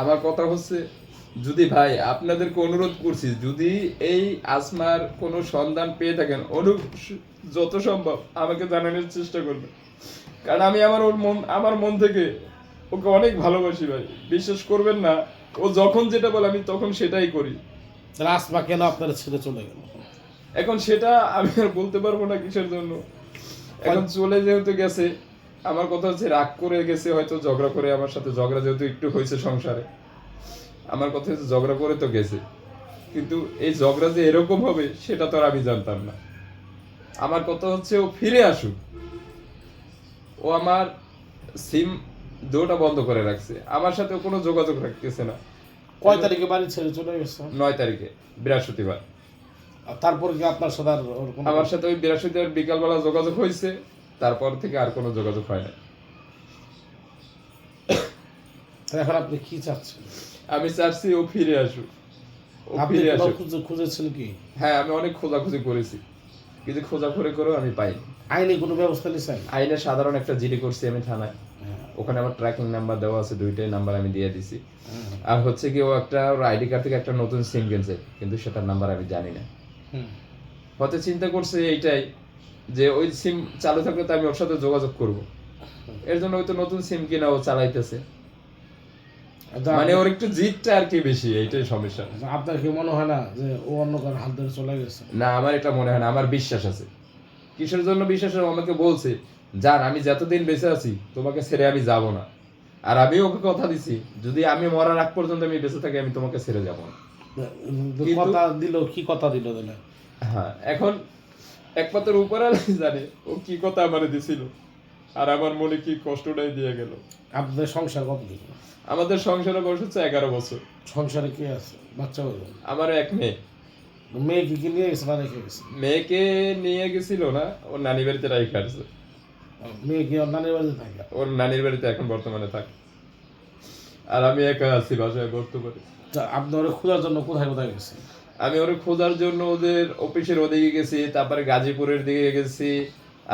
আমার কথা হচ্ছে যদি ভাই আপনাদেরকে অনুরোধ করছি যদি এই আসমার কোনো সন্ধান পেয়ে থাকেন অনু যত সম্ভব আমাকে জানানোর চেষ্টা করবেন। কারণ আমি আমার ওর মন আমার মন থেকে ওকে অনেক ভালোবাসি ভাই। বিশ্বাস করবেন না ও যখন যেটা বলে আমি তখন সেটাই করি। তাহলে আসমা কেন আপনার ছেড়ে চলে গেল? এখন সেটা আমি আর বলতে পারব না কিসের জন্য। এখন চলে যেহেতু গেছে আমার কথা হচ্ছে রাগ করে গেছে হয়তো ঝগড়া করে আমার সাথে ঝগড়া যেহেতু একটু হয়েছে সংসারে। আমার কথা হচ্ছে ঝগড়া করে তো গেছে। কিন্তু এই ঝগড়া যে এরকম হবে সেটা তো আর আমি জানতাম না। আমার কথা হচ্ছে ও ফিরে আসুক। ও আমার সিম দুটা বন্ধ করে রাখছে। আমার সাথে কোনো যোগাযোগ রাখতেছে না। কয় তারিখে বাড়ি ছেড়ে চলে গেছে? নয় তারিখে বৃহস্পতিবার। আর তারপর কি আপনার সাথে আমার সাথে ওই বৃহস্পতিবার বিকালবেলা যোগাযোগ হয়েছে। তারপর থেকে আর কোনো যোগাযোগ হয় না। এখন আপনি কি চাচ্ছেন? আমি চাচ্ছি ও ফিরে আসুক। ও ফিরে আসুক। খুঁজেছেন কি? হ্যাঁ আমি অনেক খোঁজাখুঁজি করেছি। কিন্তু খোঁজাখুঁজি করেও আমি পাইনি। আইনি কোনো ব্যবস্থা নিছেন? আইনে সাধারণ একটা জিডি করছি আমি থানায়। ওখানে আমার ট্র্যাকিং নাম্বার দেওয়া আছে দুইটাই নাম্বার আমি দিয়ে দিছি। আর হচ্ছে কি ও একটা ওর আইডি কার্ড থেকে একটা নতুন সিম কিনছে কিন্তু সেটার নাম্বার আমি জানি না। হয়তো চিন্তা করছে এইটাই। যে ওই সিম চালু থাকলে তো আমি ওর সাথে যোগাযোগ করব। এর জন্য হয়তো নতুন সিম কিনা ও চালাইতেছে। আচ্ছা, মানে ওর একটু জিদটা আর কি বেশি এইটাই সমস্যা। আচ্ছা, আপনার কি মনে হয় না যে ও অন্য কারও হাত ধরে চলে গেছে? না আমার এটা মনে হয় না আমার বিশ্বাস আছে। কিসের জন্য বিশ্বাস আমাকে বলছে জান আমি যতদিন বেঁচে আছি তোমাকে ছেড়ে আমি যাব না। আর আমি ওকে কথা দিছি যদি আমি মরার আগ পর্যন্ত আমি বেঁচে থাকি আমি তোমাকে ছেড়ে যাব না। কথা দিল কি কথা দিল হ্যাঁ এখন একমাত্র উপরে জানে ও কি কথা আমারে দিছিল। আর আমার মনে কি কষ্টটাই দিয়ে গেল। আপনাদের সংসার কত আমাদের সংসারে বয়স হচ্ছে এগারো বছর। সংসারে কে আছে? বাচ্চা বলবেন আমার এক মেয়ে। মেয়ে কি নিয়ে গেছে না রেখে গেছে? মেয়েকে নিয়ে গেছিল না ওর নানি বাড়িতে রাইখে আসছে মেয়ে কি ওর নানির বাড়িতে থাকে? ওর নানির বাড়িতে এখন বর্তমানে থাকে। আর আমি একা আছি বাসায় বর্তমানে তা আপনি ওরা খোঁজার জন্য কোথায় কোথায় গেছেন আমি ওর খোঁজার জন্য ওদের অফিসের ওদিকে গেছি তারপরে গাজীপুরের দিকে গেছি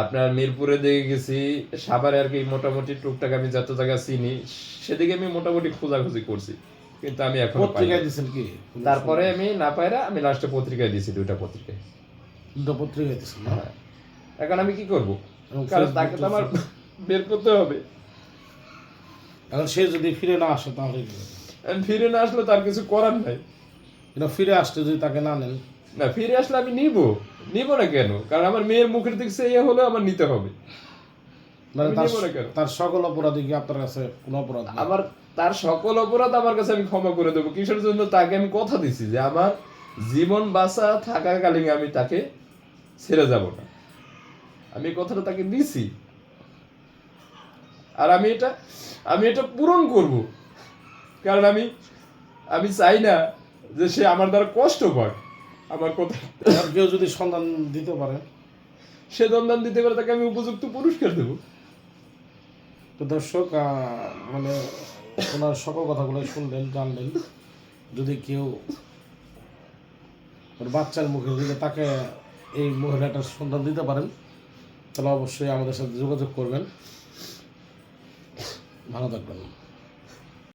আপনার মিরপুরের দিকে গেছি সাভারে আর কি মোটামুটি টুকটাক আমি যত জায়গা চিনি সেদিকে আমি মোটামুটি খোঁজাখুঁজি করছি। কিন্তু আমি এখন পত্রিকায় দিয়েছেন কি? তারপরে আমি না পাইরা আমি লাস্টে পত্রিকায় দিয়েছি দুইটা পত্রিকায়। দুটো পত্রিকায় দিয়েছেন হ্যাঁ। এখন আমি কি করব? কারণ তাকে তো আমার বের করতে হবে। এখন সে যদি ফিরে না আসে তাহলে ফিরে না আসলে তার কিছু করার নাই। ফিরে আসতে যদি তাকে না নেন। না ফিরে আসলে আমি নিব। নিব না কেন? কারণ আমার মেয়ের মুখের দিক সে ইয়ে হলে আমার নিতে হবে। মানে তার সকল অপরাধী কি আপনার কাছে কোনো অপরাধ আমার তার সকল অপরাধ আমার কাছে আমি ক্ষমা করে দেবো। কিসের জন্য তাকে আমি কথা দিছি যে আমার জীবন বাঁচা থাকাকালীন আমি তাকে ছেড়ে যাব না। আমি কথাটা তাকে দিছি। আর আমি এটা আমি এটা পূরণ করব। কারণ আমি আমি চাই না যে সে আমার দ্বারা কষ্ট পায়। আমার কথা আর কেউ যদি সন্ধান দিতে পারে? সে সন্ধান দিতে পারে তাকে আমি উপযুক্ত পুরস্কার দেবো। তো দর্শক মানে ওনার সকল কথাগুলো শুনলেন জানলেন। যদি কেউ বাচ্চার মুখে দিলে তাকে এই মহিলাটার সন্ধান দিতে পারেন তাহলে অবশ্যই আমাদের সাথে যোগাযোগ করবেন। ভালো থাকবেন।